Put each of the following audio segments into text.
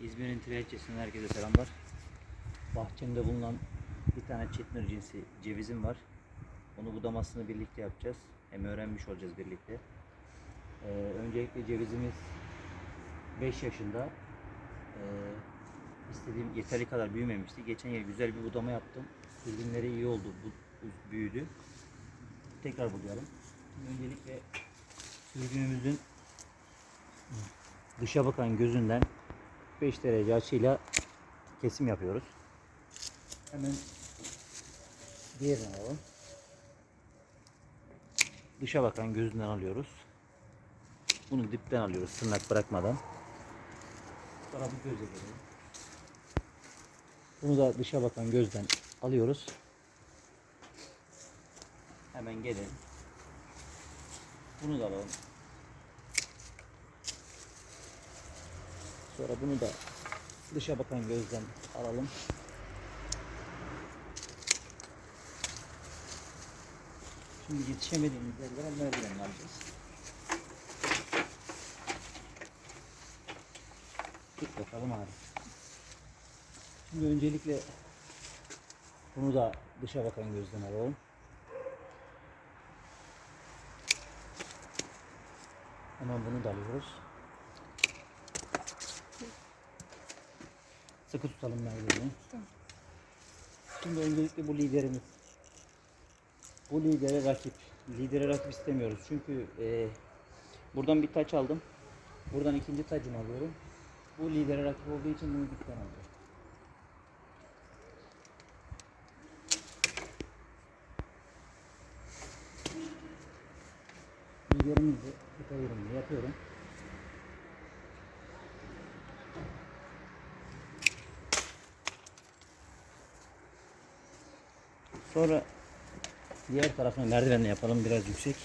İzmir'in Trileçesi'nden herkese selamlar. Bahçemde bulunan bir tane çetnir cinsi cevizim var. Onu budamasını birlikte yapacağız. Hem öğrenmiş olacağız birlikte. Ee, öncelikle cevizimiz 5 yaşında. Ee, istediğim yeteri kadar büyümemişti. Geçen yıl güzel bir budama yaptım. Sürgünleri iyi oldu, bu, büyüdü. Tekrar budayalım. Öncelikle sürgünümüzün dışa bakan gözünden 5 derece açıyla kesim yapıyoruz. Hemen diğerini alalım. Dışa bakan gözünden alıyoruz. Bunu dipten alıyoruz tırnak bırakmadan. Bu göze gelelim. Bunu da dışa bakan gözden alıyoruz. Hemen gelelim. Bunu da alalım. Sonra bunu da dışa bakan gözden alalım. Şimdi yetişemediğimiz yerlere merdiven alacağız. Tut bakalım abi. Şimdi öncelikle bunu da dışa bakan gözden alalım. Hemen bunu da alıyoruz. Sıkı tutalım merdivenini. Tamam. Şimdi öncelikle bu liderimiz. Bu lidere rakip. Lidere rakip istemiyoruz. Çünkü e, buradan bir taç aldım. Buradan ikinci tacımı alıyorum. Bu lidere rakip olduğu için bunu dipten alıyorum. Liderimizi tek ayrımını yapıyorum. Sonra diğer tarafını merdivenle yapalım biraz yüksek.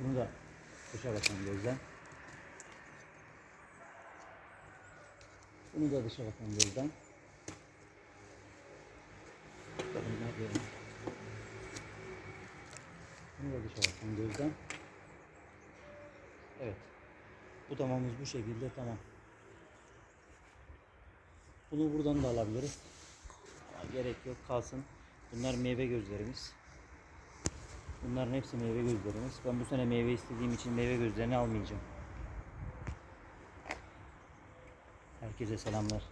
Bunu da dışa bakan gözden. Bunu da dışa gözden. Bakalım nerede? Bunu da dışa bakan gözden. Evet. Budamamız bu şekilde tamam. Bunu buradan da alabiliriz. Ama gerek yok kalsın. Bunlar meyve gözlerimiz. Bunların hepsi meyve gözlerimiz. Ben bu sene meyve istediğim için meyve gözlerini almayacağım. Herkese selamlar.